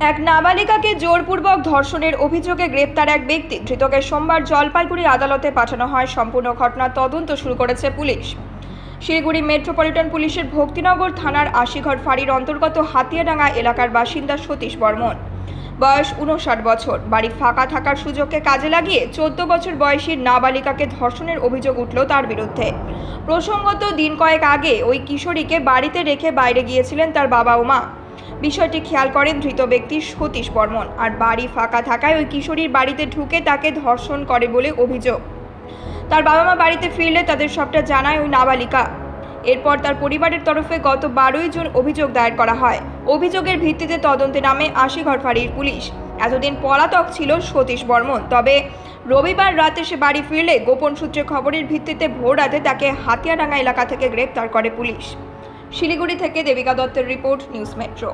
এক নাবালিকাকে জোরপূর্বক ধর্ষণের অভিযোগে গ্রেপ্তার এক ব্যক্তি। ধৃতকে সোমবার জলপাইগুড়ি আদালতে পাঠানো হয়। সম্পূর্ণ ঘটনার তদন্ত শুরু করেছে পুলিশ। শিলিগুড়ি মেট্রোপলিটন পুলিশের ভক্তিনগর থানার আশিঘর ফাঁড়ির অন্তর্গত হাতিয়াডাঙ্গা এলাকার বাসিন্দা সতীশ বর্মন। বয়স উনষাট বছর। বাড়ি ফাঁকা থাকার সুযোগকে কাজে লাগিয়ে চোদ্দ বছর বয়সী নাবালিকাকে ধর্ষণের অভিযোগ উঠল তার বিরুদ্ধে। প্রসঙ্গত দিন কয়েক আগে ওই কিশোরীকে বাড়িতে রেখে বাইরে গিয়েছিলেন তার বাবা ও মা। বিষয়টি খেয়াল করেন ধৃত ব্যক্তি সতীশ বর্মন। আর বাড়ি ফাঁকা থাকায় ওই কিশোরীর বাড়িতে ঢুকে তাকে ধর্ষণ করে বলে অভিযোগ। তার বাবা মা বাড়িতে ফিরলে তাদের সবটা জানায় ওই নাবালিকা। এরপর তার পরিবারের তরফে গত বারোই জুন অভিযোগ দায়ের করা হয়। অভিযোগের ভিত্তিতে তদন্তে নামে আশিঘর ফাঁড়ির পুলিশ। এতদিন পলাতক ছিল সতীশ বর্মন। তবে রবিবার রাতে সে বাড়ি ফিরলে গোপন সূত্রে খবরের ভিত্তিতে ভোর রাতে তাকে হাতিয়াডাঙ্গা এলাকা থেকে গ্রেপ্তার করে পুলিশ। শিলিগুড়ি থেকে দেবিকা দত্তের রিপোর্ট নিউজ মেট্রো।